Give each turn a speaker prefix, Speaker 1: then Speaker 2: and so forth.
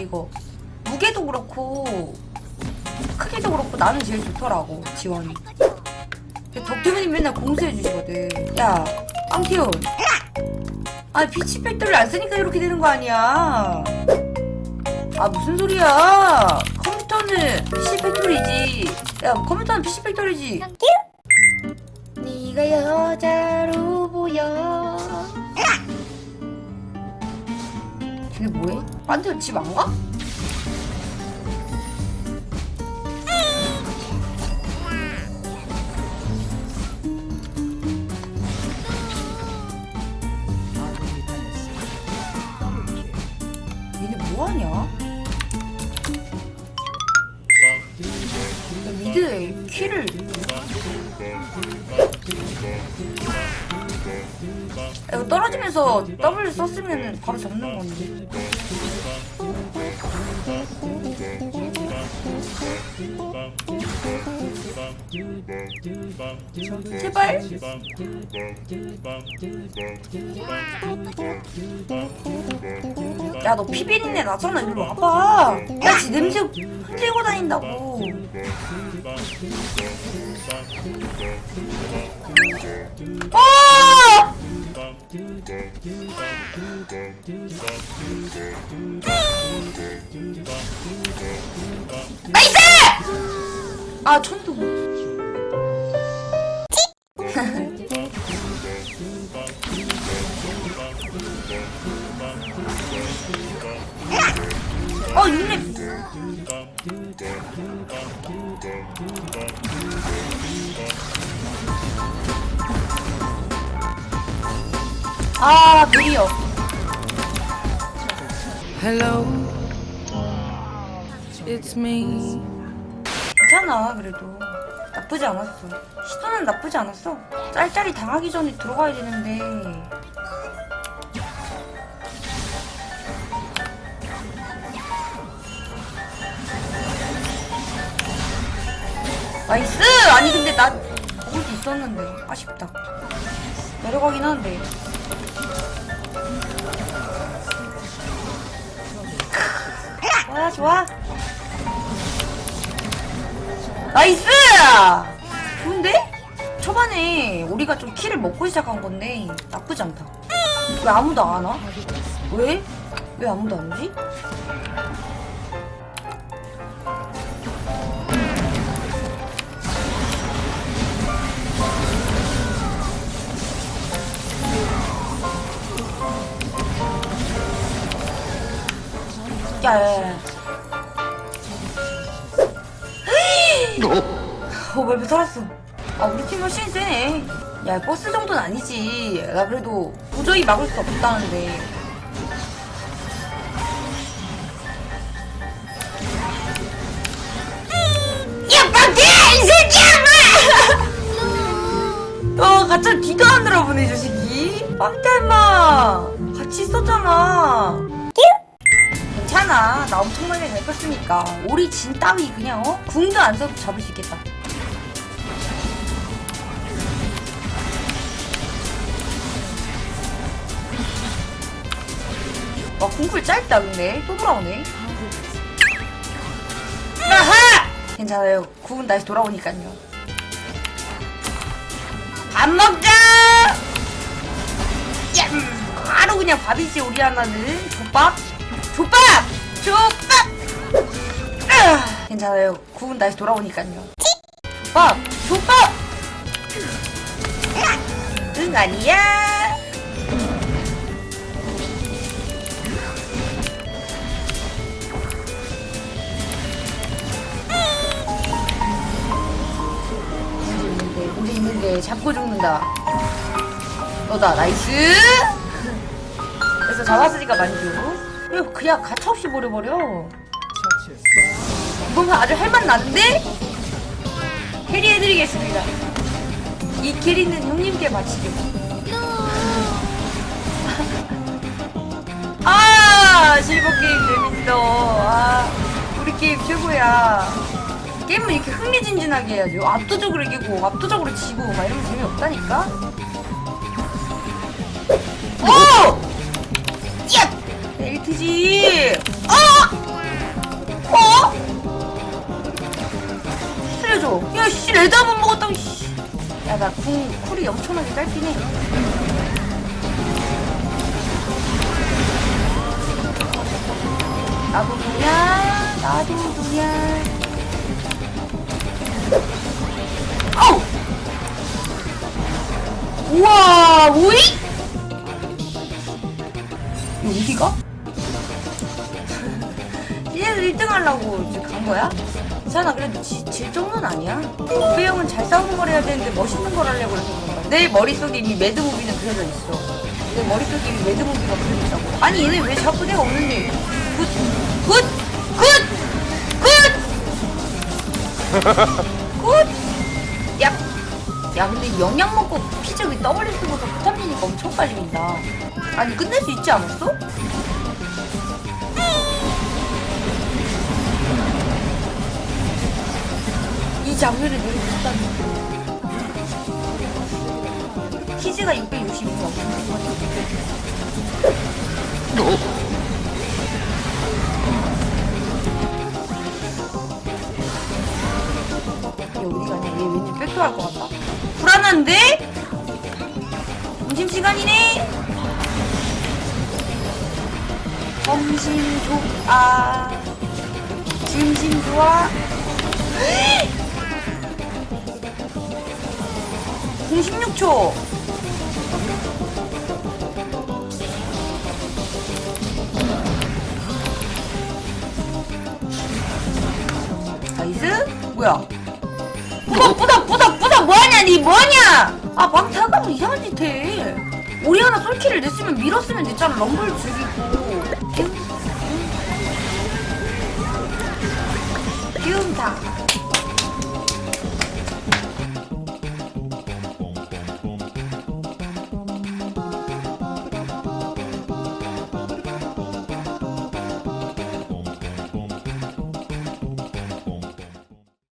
Speaker 1: 이거 무게도 그렇고 크기도 그렇고 나는 제일 좋더라고 지원이. 덕태문이 맨날 공수해 주시거든. 야 빵티온. 아 피치 팩토리를 안 쓰니까 이렇게 되는 거 아니야. 아 무슨 소리야? 컴퓨터는 PC 팩토리지. 야 컴퓨터는 PC 팩토리지 네가 여자로 보여 저게 뭐해? 반대로 집안 가? 얘네 뭐하냐? 야, 미드에 키를 야, 이거 떨어지면서 W 썼으면 바로 잡는 건데 제발 야 너 피비린내 나잖아 이리 와봐 야지 냄새 흘리고 다닌다고 아! 나이스! 아 천둥. 어 육렙. 아 느리요
Speaker 2: Hello, it's me.
Speaker 1: 괜찮아 그래도. 나쁘지 않았어. 시도는 나쁘지 않았어. 짤짤이 당하기 전에 들어가야 되는데. 나이스! 아니 근데 나 먹을 수 있었는데. 아쉽다. 내려가긴 하는데. 좋아 좋아 나이스! 좋은데? 초반에 우리가 좀 키를 먹고 시작한 건데 나쁘지 않다. 왜 아무도 안 와? 왜? 왜 아무도 안 오지? 야, 야, 야. 어, 왜 살았어? 아, 우리 팀 훨씬 세네. 야, 버스 정도는 아니지. 나 그래도 도저히 막을 수 없다는데. 야, 빡대! 이 새끼야! 너 가짜 뒤도 안 들어보네, 저 새끼. 빡대, 임마. 같이 있었잖아. 괜찮아. 나 엄청나게 잘 컸으니까. 오리 진 따위 그냥, 어? 궁도 안 써도 잡을 수 있겠다. 와, 궁풀 짧다, 근데. 또 돌아오네. 아하! 괜찮아요. 궁은 다시 돌아오니까요. 밥 먹자! 야, 음, 바로 그냥 밥이지, 우리 하나는. 족밥? 족밥! 족밥! 괜찮아요. 궁은 다시 돌아오니까요. 족밥! 족밥! 응, 아니야. 우리 있는데, 우리 있는데 잡고 죽는다. 너다, 나이스! 그래서 잡았으니까 만족. 왜 그냥 가차없이 버려버려? 판 아주 할맛 나는데? 캐리해드리겠습니다. 이 캐리는 형님께 바치죠. 아, 실버 게임 재밌어. 아, 우리 게임 최고야. 게임은 이렇게 흥미진진하게 해야죠. 압도적으로 이기고, 압도적으로 지고, 막 이러면 재미없다니까? 엘트지! 어! 어? 살려줘. 야, 씨, 레드 한번 먹었다고, 씨. 야, 나 궁, 쿨이 엄청나게 짧긴 해. 나도 누냐? 나도 누냐? 어우! 우와, 오이? 어디가? 얘네들 1등 하려고 이제 간 거야? 괜찮아, 그래도 지, 질 정도는 아니야. 우배 형은 잘 싸우는 걸 해야 되는데 멋있는 걸 하려고 그래서 그런가. 내 머릿속에 이미 매드무비는 그려져 있어. 내 머릿속에 이미 매드무비가 그려져 있다고. 아니, 얘네 왜 자꾸 내가 없는데. 굿, 굿, 굿, 굿! 굿! 야, 야, 근데 영양 먹고 피적이 W 쓰고서 부탐지니까 엄청 빨리 민다. 아니, 끝낼 수 있지 않았어? 장면을 내가 못다니. 키즈가 660이면 엄청 것 같아. 얘 어디 가냐? 얘 왠지 백도할 것 같다. 불안한데? 점심시간이네? 점심 좋아. 점심 좋아. 공 16초. 나이스? 뭐야? 뿌덕 뿌덕 뿌덕 뿌덕 뭐하냐 니 뭐하냐 아막 타가면 이상한 짓 해. 우리 하나 솔키를 냈으면 밀었으면 됐잖아 럼블 죽이고 기움 기움 다